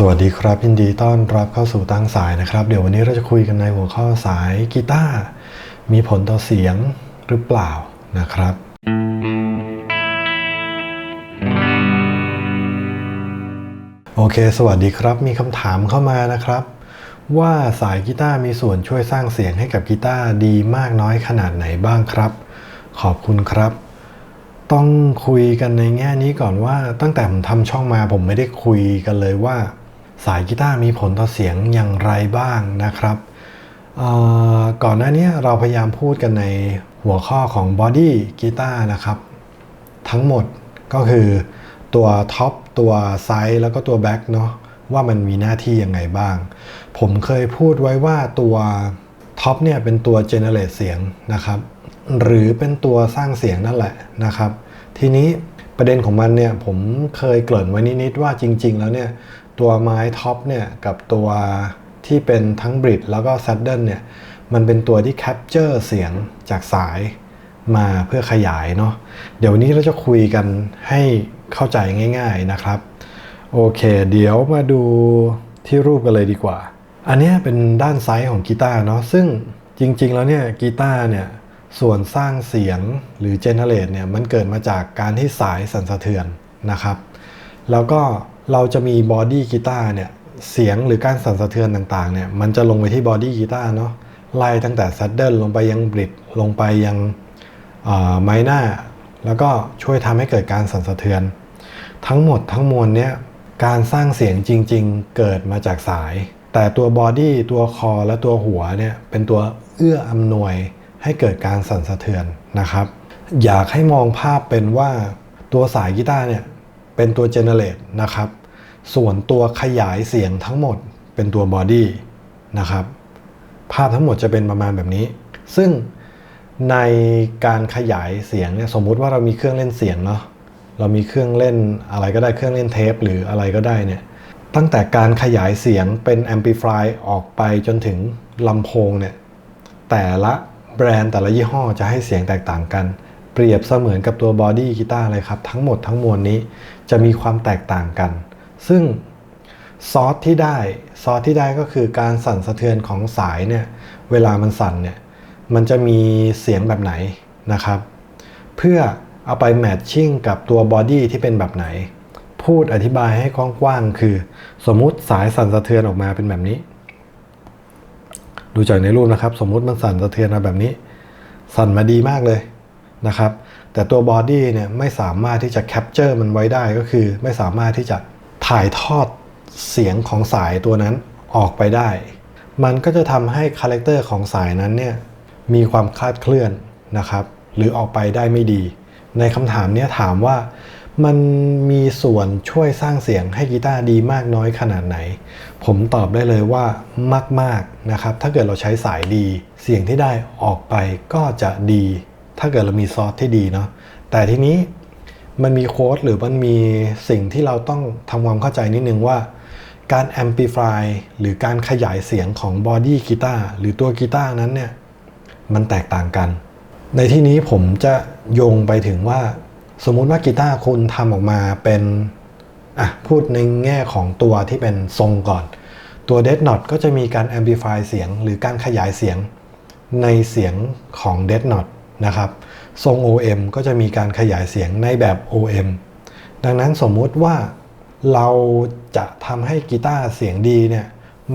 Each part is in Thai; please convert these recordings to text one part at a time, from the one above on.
สวัสดีครับยินดีต้อนรับเข้าสู่ตั้งสายนะครับ เดี๋ยววันนี้เราจะคุยกันในหัวข้อสายกีตาร์มีผลต่อเสียงหรือเปล่านะครับ โอเค สวัสดีครับมีคำถามเข้ามานะครับ ว่าสายกีตาร์มีส่วนช่วยสร้างเสียงให้กับกีตาร์ดีมากน้อยขนาดไหนบ้างครับ ขอบคุณครับต้องคุยกันในแง่นี้ก่อนว่าตั้งแต่ผมทำช่องมาผมไม่ได้คุยกันเลยว่า สายกีตาร์มีผลต่อเสียงอย่างไรบ้างนะครับก่อนหน้านี้เราพยายามพูดกันในหัวข้อของบอดี้กีตาร์นะครับ ทั้งหมดก็คือตัวท็อปตัวไซส์แล้วก็ตัวแบ็กเนาะว่ามันมีหน้าที่ยังไงบ้าง ผมเคยพูดไว้ว่าตัวท็อปเนี่ยเป็นตัวเจเนเรตเสียงนะครับ หรือเป็นตัวสร้างเสียงนั่นแหละนะครับ ทีนี้ประเด็นของมันเนี่ยผมเคยเกริ่นไว้นิดๆว่าจริง ๆ แล้วเนี่ย ตัวไม้ท็อปเนี่ยกับตัวที่เป็นทั้งบริดแล้วก็แซดเดิลเนี่ยมันเป็นตัวที่แคปเจอร์เสียงจากสายมาเพื่อขยายเนาะเดี๋ยววนนี้เราจะคุยกันให้เข้าใจง่าย ๆนะครับ โอเค เดี๋ยวมาดูที่รูปกันเลยดีกว่า อันนี้เป็นด้านซ้ายของกีตาร์เนาะซึ่งจริงๆแล้วเนี่ยกีตาร์เนี่ยส่วนสร้างเสียงหรือเจเนเรตเนี่ยมันเกิดมาจากการที่สายสั่นสะเทือนนะครับ แล้วก็ เราจะมีบอดี้กีตาร์เนี่ยเสียงหรือการสั่นสะเทือนต่างๆเนี่ยมันจะลงไปที่บอดี้กีตาร์เนาะไล่ตั้งแต่ซัดเดิลลงไปยังบริดลงไปยังไม้หน้า แล้วก็ช่วยทำให้เกิดการสั่นสะเทือน ทั้งหมดทั้งมวลเนี้ยการสร้างเสียงจริง ๆ เกิดมาจากสาย แต่ตัวบอดี้ตัวคอและตัวหัวเนี่ยเป็นตัวเอื้ออำนวยให้เกิดการสั่นสะเทือนนะครับ อยากให้มองภาพเป็นว่าตัวสายกีตาร์เนี่ย เป็นตัวเจเนเรตนะครับ ส่วนตัวขยายเสียงทั้งหมดเป็นตัวบอดี้นะครับ ภาพทั้งหมดจะเป็นประมาณแบบนี้ ซึ่งในการขยายเสียงเนี่ยสมมุติว่าเรามีเครื่องเล่นเสียงเนาะเรามีเครื่องเล่นอะไรก็ได้เครื่องเล่นเทปหรืออะไรก็ได้เนี่ยตั้งแต่การขยายเสียงเป็นแอมพลิฟายออกไปจนถึงลำโพงเนี่ยแต่ละแบรนด์แต่ละยี่ห้อจะให้เสียงแตกต่างกัน เปรียบเสมือนกับตัวบอดี้กีตาร์เลยครับ ทั้งหมดทั้งมวลนี้จะมีความแตกต่างกัน ซึ่งซอสที่ได้ซอสที่ได้ก็คือการสั่นสะเทือนของสายเนี่ยเวลามันสั่นเนี่ยมันจะมีเสียงแบบไหนนะครับ เพื่อเอาไปแมทชิ่งกับตัวบอดี้ที่เป็นแบบไหน พูดอธิบายให้กว้างๆคือ สมมุติสายสั่นสะเทือนออกมาเป็นแบบนี้ ดูจากในรูปนะครับ สมมุติมันสั่นสะเทือนมาแบบนี้ สั่นมาดีมากเลย นะครับ แต่ตัวบอดี้เนี่ยไม่สามารถที่จะแคปเจอร์มันไว้ได้ก็คือ ไม่สามารถที่จะถ่ายทอดเสียงของสายตัวนั้นออกไปได้ มันก็จะทำให้คาแรคเตอร์ของสายนั้นเนี่ยมีความคลาดเคลื่อนนะครับ หรือออกไปได้ไม่ดี ในคำถามนี้ถามว่ามันมีส่วนช่วยสร้างเสียงให้กีตาร์ดีมากน้อยขนาดไหน ผมตอบได้เลยว่ามาก ๆ นะครับ ถ้าเกิดเราใช้สายดี เสียงที่ได้ออกไปก็จะดี ถ้าเกิดเรามีซอสที่ดีเนาะแต่ทีนี้มันมีโค้ดหรือมันมีสิ่งที่เราต้องทำความเข้าใจนิดนึงว่า การแอมพลิฟายหรือการขยายเสียงของบอดี้กีตาร์หรือตัวกีตาร์นั้นเนี่ย มันแตกต่างกัน ในที่นี้ผมจะโยงไปถึงว่า สมมุติว่ากีตาร์คุณทำออกมาเป็นอะพูดในแง่ของตัวที่เป็นทรงก่อน ตัว Dead Knot ก็จะมีการ amplify เสียงหรือการขยายเสียงในเสียงของ Dead Knot นะครับ ทรง OM ก็จะมีการขยายเสียงในแบบ OM ดังนั้นสมมุติว่าเราจะทำให้กีตาร์เสียงดีเนี่ย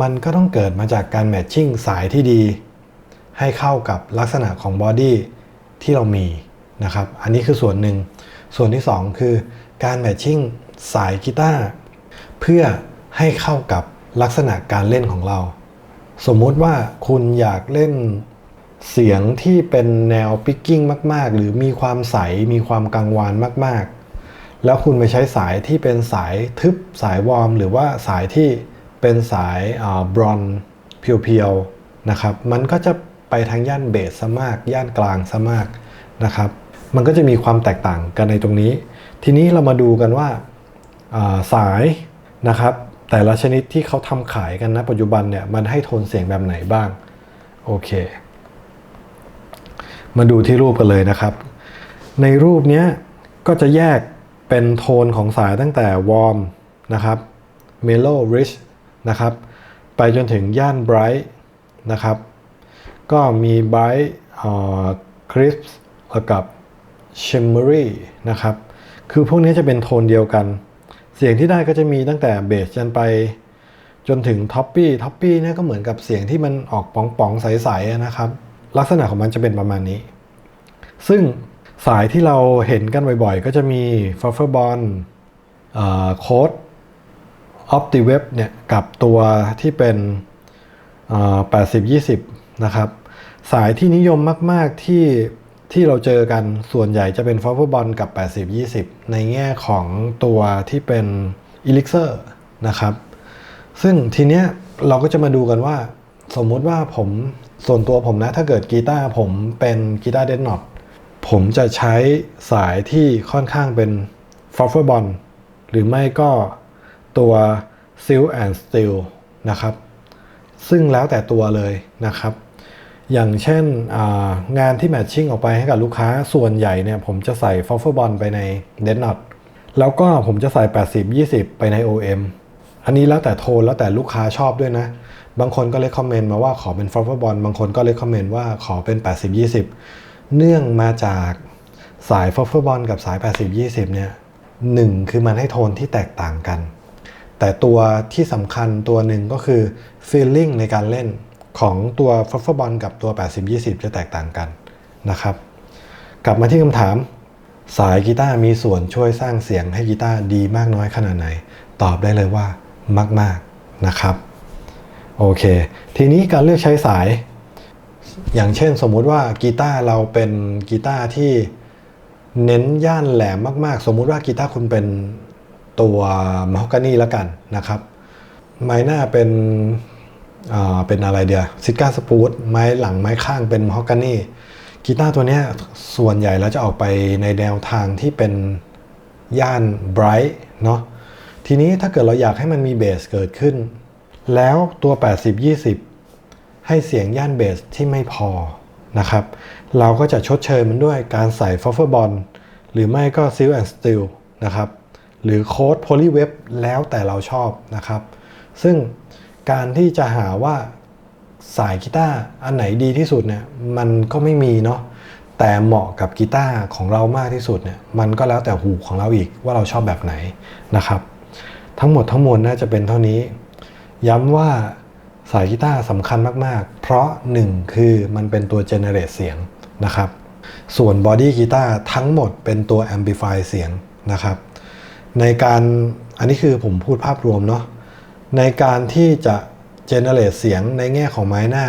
มันก็ต้องเกิดมาจากการแมทชิ่งสายที่ดี ให้เข้ากับลักษณะของบอดี้ที่เรามีนะครับ อันนี้คือส่วนหนึ่ง ส่วนที่ 2 คือการแมทชิ่งสายกีตาร์เพื่อให้เข้ากับลักษณะการเล่นของเรา สมมุติว่าคุณอยากเล่น เสียงที่เป็นแนวปิกกิ้งมาก ๆ หรือมีความใสมีความกังวานมาก ๆ แล้วคุณไปใช้สายที่เป็นสายทึบสายวอร์มหรือว่าสายที่เป็นสายบรอนเพียวๆนะครับ มันก็จะไปทางย่านเบสซะมาก ย่านกลางซะมากนะครับ มันก็จะมีความแตกต่างกันในตรงนี้ ทีนี้เรามาดูกันว่าสายนะครับ แต่ละชนิดที่เขาทำขายกันนะปัจจุบันเนี่ยมันให้โทนเสียงแบบไหนบ้าง โอเค มาดูที่รูปกันเลยนะครับ ในรูปนี้ก็จะแยกเป็นโทนของสายตั้งแต่วอร์มนะครับ Mellow Ridge นะครับ ไปจนถึงย่าน Bright นะครับ ก็มี Bright เอ่อ Crisp แล้วกับ Shimmery นะครับ คือพวกนี้จะเป็นโทนเดียวกัน เสียงที่ได้ก็จะมีตั้งแต่เบสจนไปจนถึงท็อปปี้ท็อปปี้เนี่ยก็เหมือนกับเสียงที่มันออกป๋องๆใสๆนะครับ ลักษณะของมันจะเป็นประมาณนี้ ซึ่งสายที่เราเห็นกันบ่อยๆ ก็จะมี f u f f e r b o n โค้ด OptiWeb เนี่ยกับตัวที่เป็น 80-20 นะครับ สายที่นิยมมากๆที่ที่เราเจอกันส่วนใหญ่จะเป็น f u f f e r b o n กับ 80-20 ในแง่ของตัวที่เป็น Elixir นะครับ ซึ่งทีเนี้ยเราก็จะมาดูกันว่า สมมุติว่าผม ส่วนตัวผมนะถ้าเกิดกีตาร์ผมเป็นกีตาร์เดนนอตผมจะใช้สายที่ค่อนข้างเป็น f u f f e r b o n หรือไม่ก็ตัว Silk and Steel นะครับ ซึ่งแล้วแต่ตัวเลยนะครับ อย่างเช่นงานที่แมทชิ่งออกไปให้กับลูกค้าส่วนใหญ่เนี่ยผมจะใส่ f u f f e r b o n ไปใน d ead Knot แล้วก็ผมจะใส่ 80-20 ไปใน OM อันนี้แล้วแต่โทนแล้วแต่ลูกค้าชอบด้วยนะ บางคนก็เลยคอมเมนต์มาว่าขอเป็น f u f f e r b o n บางคนก็เลยคอมเมนต์ว่าขอเป็น 80-20 เนื่องมาจากสาย f u f f e r b o n กับสาย 80-20 เนี่ยหนึ่งคือมันให้โทนที่แตกต่างกัน แต่ตัวที่สำคัญตัวหนึ่งก็คือ feeling ในการเล่นของตัว f u f f e r b o n กับตัว 80-20 จะแตกต่างกันนะครับ กลับมาที่คำถามสายกีตาร์มีส่วนช่วยสร้างเสียงให้กีตาร์ดีมากน้อยขนาดไหน ตอบได้เลยว่า มาก ๆนะครับ โอเค ทีนี้การเลือกใช้สาย อย่างเช่นสมมุติว่ากีตาร์เราเป็นกีตาร์ที่เน้นย่านแหลมมาก ๆ สมมุติว่ากีตาร์คุณเป็นตัวม a ฮ o กานีแล้วกันนะครับไม้หน้าเป็นอ่าเป็นอะไรเดียวซิก้าสปูตไม้หลังไม้ข้างเป็นม a ฮ o กานีกีตาร์ตัวนี้ส่วนใหญ่แล้วจะออกไปในแนวทางที่เป็นย่านไบรท์เนาะ ทีนี้ถ้าเกิดเราอยากให้มันมีเบสเกิดขึ้น แล้วตัว 80-20 ให้เสียงย่านเบสที่ไม่พอนะครับ เราก็จะชดเชยมันด้วยการใส่ f u f f e r b o n หรือไม่ก็ Silk and Steel นะครับ หรือโค้ด Polyweb แล้วแต่เราชอบนะครับ ซึ่งการที่จะหาว่าสายกีตาร์อันไหนดีที่สุดเนี่ยมันก็ไม่มีเนาะแต่เหมาะกับกีตาร์ของเรามากที่สุดเนี่ยมันก็แล้วแต่หูของเราอีกว่าเราชอบแบบไหนนะครับ ทั้งหมดทั้งมวลน่าจะเป็นเท่านี้ ย้ำว่าสายกีตาร์สำคัญมากๆ เพราะหนึ่งคือมันเป็นตัวเจเนเรตเสียงนะครับ ส่วนบอดี้กีตาร์ทั้งหมดเป็นตัวแอมพลิฟายเสียงนะครับ ในการอันนี้คือผมพูดภาพรวมเนาะ ในการที่จะเจเนเรตเสียงในแง่ของไม้หน้า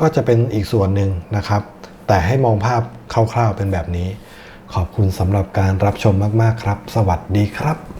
ก็จะเป็นอีกส่วนหนึ่งนะครับ แต่ให้มองภาพคร่าวๆเป็นแบบนี้ ขอบคุณสำหรับการรับชมมากๆครับ สวัสดีครับ